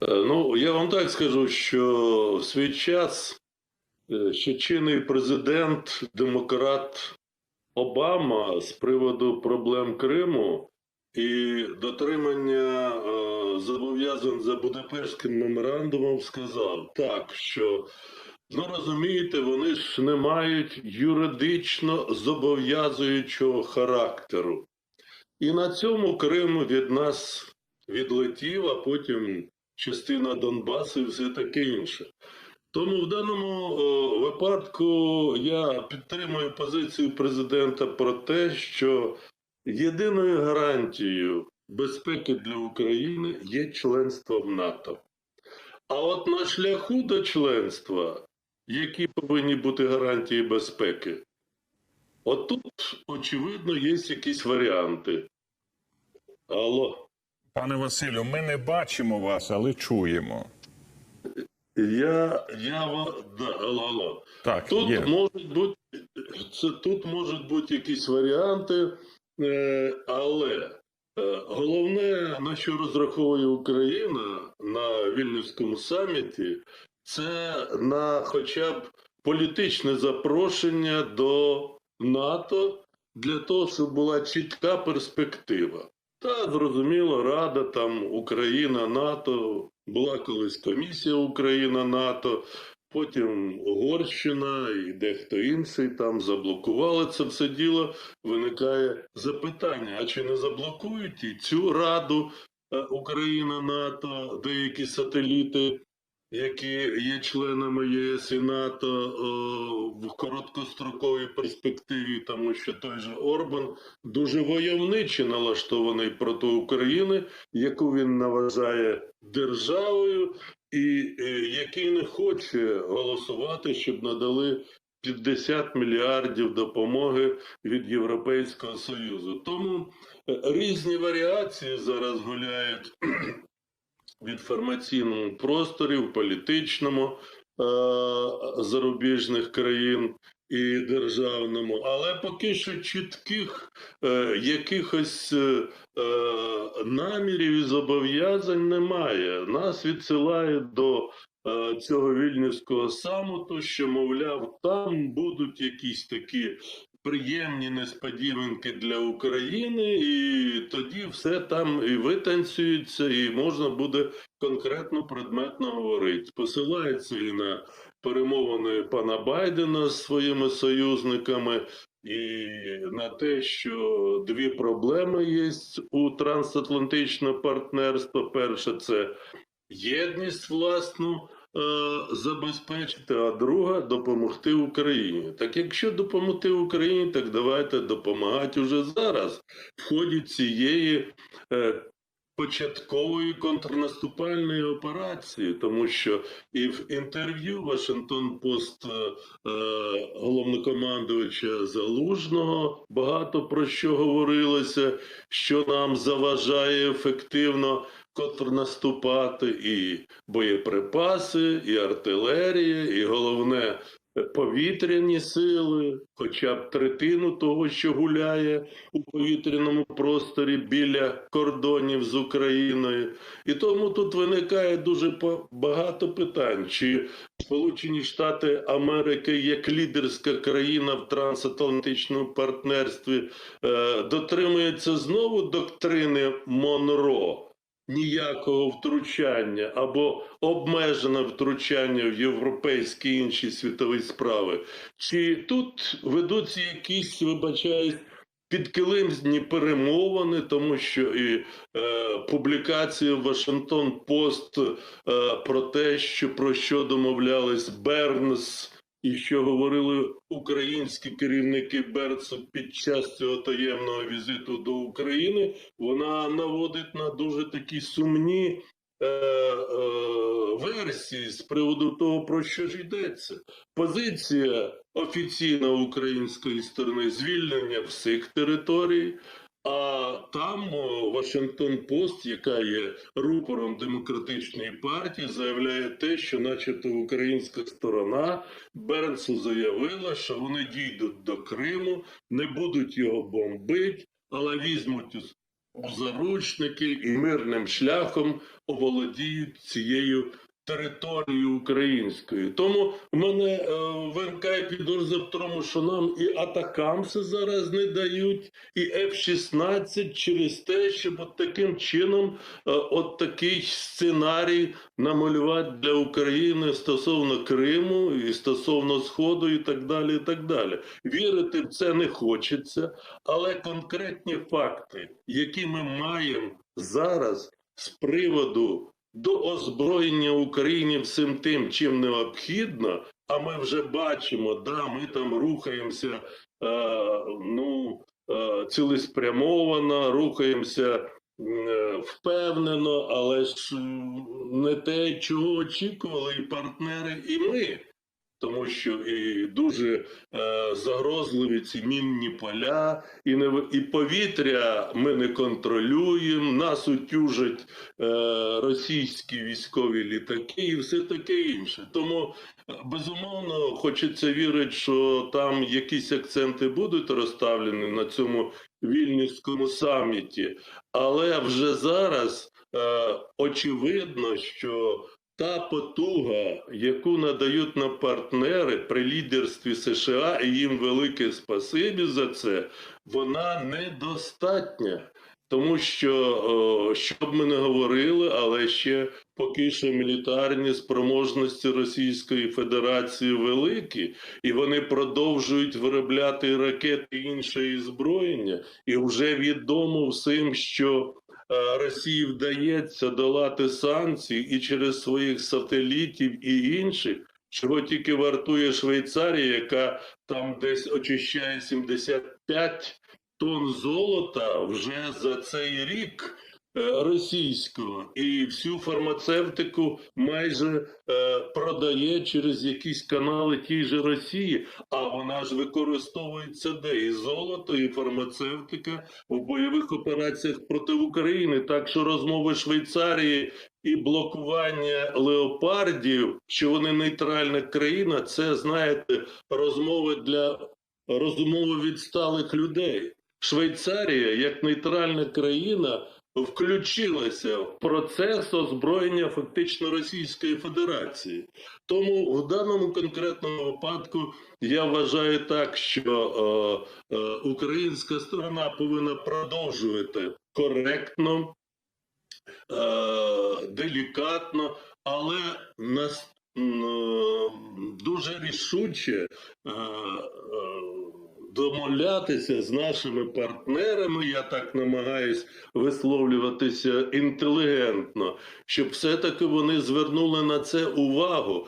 Е, Ну, я вам так скажу, що в свій час е, ще чинний президент, демократ Обама з приводу проблем Криму і дотримання е, зобов'язань за Будапештським меморандумом сказав так, що ну розумієте, вони ж не мають юридично зобов'язуючого характеру. І на цьому Крим від нас відлетів, а потім частина Донбасу і все таке інше. Тому в даному о, випадку я підтримую позицію президента про те, що єдиною гарантією безпеки для України є членство в НАТО. А от на шляху до членства, які повинні бути гарантії безпеки, отут, очевидно, є якісь варіанти. Алло. Пане Василю, ми не бачимо вас, але чуємо. Я, я ва- да, алло, алло. Так, Тут є. можуть бути це тут можуть бути якісь варіанти, е, але е, головне, на що розраховує Україна на Вільнюському саміті, це на хоча б політичне запрошення до НАТО для того, щоб була чітка перспектива. Та зрозуміло, Рада там Україна, НАТО, була колись комісія Україна НАТО, потім Угорщина і дехто інший там заблокували це все діло. Виникає запитання: а чи не заблокують і цю Раду е, Україна, НАТО, деякі сателіти, які є членами ЄС і НАТО о, в короткостроковій перспективі, тому що той же Орбан дуже войовниче налаштований проти України, яку він наважає державою, і е, який не хоче голосувати, щоб надали 50 мільярдів допомоги від Європейського Союзу. Тому е, різні варіації зараз гуляють в інформаційному просторі, в політичному е- зарубіжних країн і державному, але поки що чітких е- якихось е- е- намірів і зобов'язань немає. Нас відсилають до е, цього вільнюського самоту, що, мовляв, там будуть якісь такі приємні несподіванки для України, і тоді все там і витанцюється, і можна буде конкретно предметно говорити. Посилається і на перемовини пана Байдена з своїми союзниками. І на те, що дві проблеми є у трансатлантичного партнерства. Перше це єдність власну забезпечити, а друга допомогти Україні. Так якщо допомогти Україні, так давайте допомагати уже зараз в ході цієї е, початкової контрнаступальної операції, тому що і в інтерв'ю Вашингтон Пост е, е, головнокомандувача Залужного багато про що говорилося, що нам заважає ефективно контрнаступати, і боєприпаси, і артилерія, і головне повітряні сили, хоча б третину того, що гуляє у повітряному просторі біля кордонів з Україною. І тому тут виникає дуже багато питань, чи Сполучені Штати Америки як лідерська країна в трансатлантичному партнерстві е, дотримується знову доктрини Монро ніякого втручання або обмежене втручання в європейські і інші світові справи. Чи тут ведуться якісь, вибачаюсь, підкилимні перемовини, тому що і е, публікація Вашингтон Пост е, про те, що про що домовлялись Бернс. І що говорили українські керівники Берцу під час цього таємного візиту до України, вона наводить на дуже такі сумні е, е, версії з приводу того, про що ж йдеться. Позиція офіційна української сторони звільнення всіх територій. А там Вашингтон Пост, яка є рупором демократичної партії, заявляє те, що, начебто, українська сторона Бернсу заявила, що вони дійдуть до Криму, не будуть його бомбити, але візьмуть у заручники і мирним шляхом оволодіють цією територією українською. Тому мене е, виникає підозра в тому, що нам і атакамси зараз не дають, і F-16 через те, щоб от таким чином е, от такий сценарій намалювати для України стосовно Криму і стосовно Сходу, і так далі. і так далі. Вірити в це не хочеться, але конкретні факти, які ми маємо зараз з приводу до озброєння України всім тим, чим необхідно, а ми вже бачимо, да, ми там рухаємося е, ну, е, цілеспрямовано, рухаємося е, впевнено, але ж не те, чого очікували і партнери, і ми. Тому що і дуже е, загрозливі ці мінні поля, і, не, і повітря ми не контролюємо, нас утюжать е, російські військові літаки і все таке інше. Тому, е, безумовно, хочеться вірити, що там якісь акценти будуть розставлені на цьому вільнюському саміті, але вже зараз е, очевидно, що та потуга, яку надають нам партнери при лідерстві США, і їм велике спасибі за це, вона недостатня. Тому що, що б ми не говорили, але ще поки що мілітарні спроможності Російської Федерації великі, і вони продовжують виробляти ракети і інше озброєння. І вже відомо всім, що Росії вдається долати санкції і через своїх сателітів і інших, чого тільки вартує Швейцарія, яка там десь очищає 75 тонн золота вже за цей рік. е, російського, і всю фармацевтику майже е, продає через якісь канали тій же Росії, а вона ж використовується де і золото, і фармацевтика в бойових операціях проти України. Так що розмови Швейцарії і блокування леопардів, що вони нейтральна країна, це знаєте, розмови для розумово відсталих людей. Швейцарія, як нейтральна країна, включилася в процес озброєння фактично Російської Федерації. Тому в даному конкретному випадку я вважаю так, що е, е, українська сторона повинна продовжувати коректно, е, делікатно, але нас е, дуже рішуче е, е, домовлятися з нашими партнерами, я так намагаюсь висловлюватися інтелігентно, щоб все-таки вони звернули на це увагу.